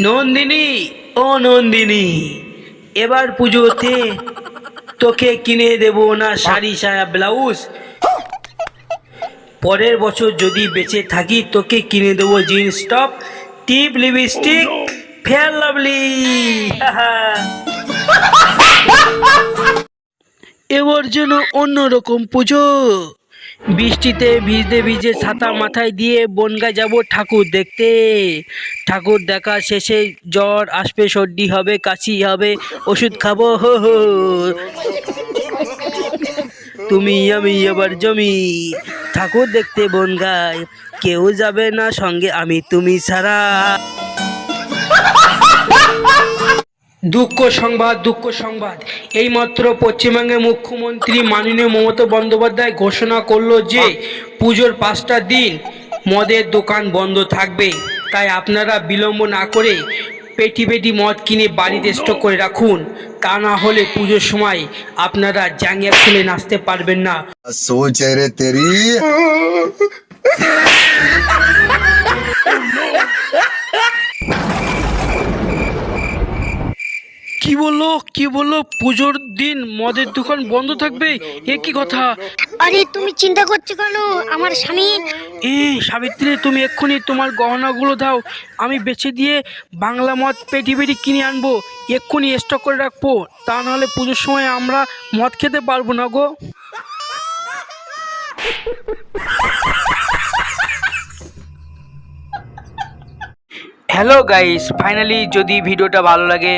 নন্দিনী, ও নন্দিনী, এবার পুজোতে তোকে কিনে দেব না শাড়ি, সায়া, ব্লাউজ। পরের বছর যদি বেঁচে থাকি, তোকে কিনে দেবো জিন্স, টপ, টিপ, লিপস্টিক, ফেয়ার লাভলি। এবার যেন অন্যরকম পুজো। বৃষ্টিতে ভিজতে ভিজে ছাতা মাথায় দিয়ে বনগা যাব ঠাকুর দেখতে। ঠাকুর দেখা শেষে জ্বর আসবে, সর্দি হবে, কাশি হবে, ওষুধ খাব, হো হো। তুমি আমি এবার জমি। ঠাকুর দেখতে বনগায়, কেউ যাবে না সঙ্গে আমি তুমি ছাড়া। দুঃখ সংবাদ দুঃখ সংবাদ। এইমাত্র পশ্চিমবঙ্গের মুখ্যমন্ত্রী মাননীয় মমতা বন্দ্যোপাধ্যায় ঘোষণা করল যে পুজোর পাঁচটা দিন মদের দোকান বন্ধ থাকবে। তাই আপনারা বিলম্ব না করে পেটি পেটি মদ কিনে বাড়িতে স্টক করে রাখুন। তা না হলে পুজোর সময় আপনারা জাঙ্গিয়া খুলে নাচতে পারবেন না। তেরি। কি বলল? কি বলল? পুজোর দিন মদের দোকান বন্ধ থাকবে? এ কি কথা? আরে তুমি চিন্তা করছ কেন? আমার স্বামী এ সাবিত্রী তুমি এক্ষুনি তোমার গহনাগুলো দাও। আমি বেছে দিয়ে বাংলা মদ পেটি পেটি কিনে আনব। এক্ষুনি স্টক করে রাখব। তা নাহলে পুজোর সময় আমরা মদ খেতে পারব না গো। হ্যালো গাইস ফাইনালি যদি ভিডিওটা ভালো লাগে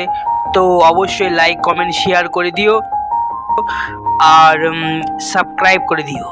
তো অবশ্যই লাইক কমেন্ট শেয়ার করে দিও। আর সাবস্ক্রাইব করে দিও।